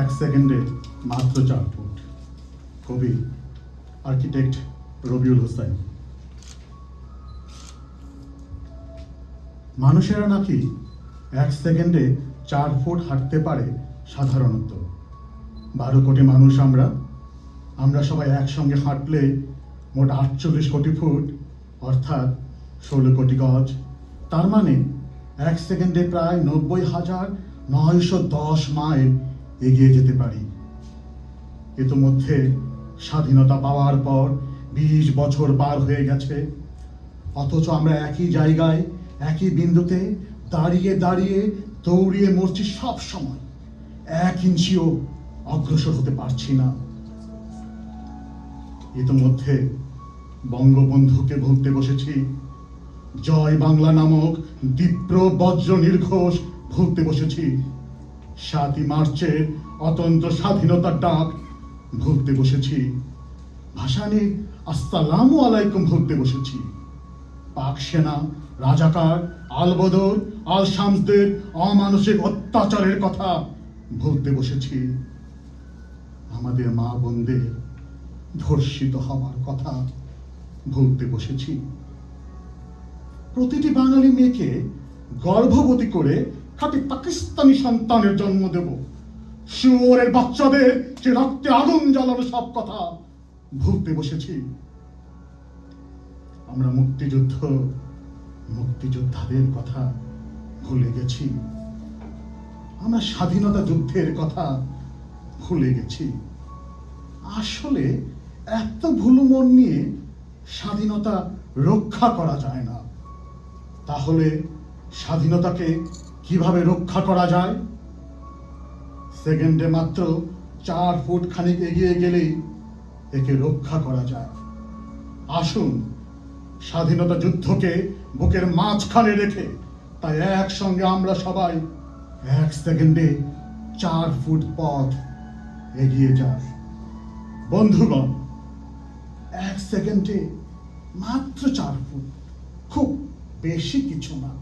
এক সেকেন্ডে মাত্র চার ফুট। কবি, আর্কিটেক্ট রবিউল হোসেন মানুষেরা নাকি এক সেকেন্ডে চার ফুট হাঁটতে পারে সাধারণত। বারো কোটি মানুষ আমরা। আমরা সবাই একসঙ্গে হাঁটলে মোট আটচল্লিশ কোটি ফুট, অর্থাৎ ষোলো কোটি গজ। তার মানে এক সেকেন্ডে প্রায় নব্বই হাজার নয়শো দশ মাইল এগিয়ে যেতে পারি। ইতোমধ্যে স্বাধীনতা পাওয়ার পর বিশ বছর পার হয়ে গেছে। অথচ আমরা একই জায়গায়, একই বিন্দুতে দাঁড়িয়ে দাঁড়িয়ে দৌড়িয়ে মরছি সব সময়। এক ইঞ্চিও অগ্রসর হতে পারছি না। ইতোমধ্যে বঙ্গবন্ধুকে ভুলতে বসেছি। জয় বাংলা নামক দীপ্র বজ্র নির্ঘোষ ভুলতে বসেছি। সাতই মার্চের অতন্ত স্বাধীনতার ডাক ভুলতে বসেছি। ভাসানে আসসালামু আলাইকুম ভুলতে বসেছি। পাক সেনা, রাজাকার, আলবদর আল শামসদের অমানসিক অত্যাচারের কথা ভুলতে বসেছি। আমাদের মা বোনদের ধর্ষিত হওয়ার কথা ভুলতে বসেছি। প্রতিটি বাঙালি মেয়েকে গর্ভবতী করে খাঁটি পাকিস্তানি সন্তানের জন্ম দেব। শুয়োরের বাচ্চাদের যে রক্তে আগুন জ্বালানো সব কথা ভুলতে বসেছি। আমরা মুক্তিযুদ্ধ, মুক্তিযোদ্ধাদের কথা ভুলে গেছি। আমরা স্বাধীনতা যুদ্ধের কথা ভুলে গেছি। আসলে এত ভুলো মন নিয়ে স্বাধীনতা রক্ষা করা যায় না। তাহলে স্বাধীনতাকে কীভাবে রক্ষা করা যায়? সেকেন্ডে মাত্র চার ফুট খানিক এগিয়ে গেলেই একে রক্ষা করা যায়। আসুন, স্বাধীনতা যুদ্ধকে বুকের মাঝখানে রেখে তাই একসঙ্গে আমরা সবাই এক সেকেন্ডে চার ফুট পথ এগিয়ে যাই। বন্ধুগণ, এক সেকেন্ডে মাত্র চার ফুট, খুব বেশি কিছু না।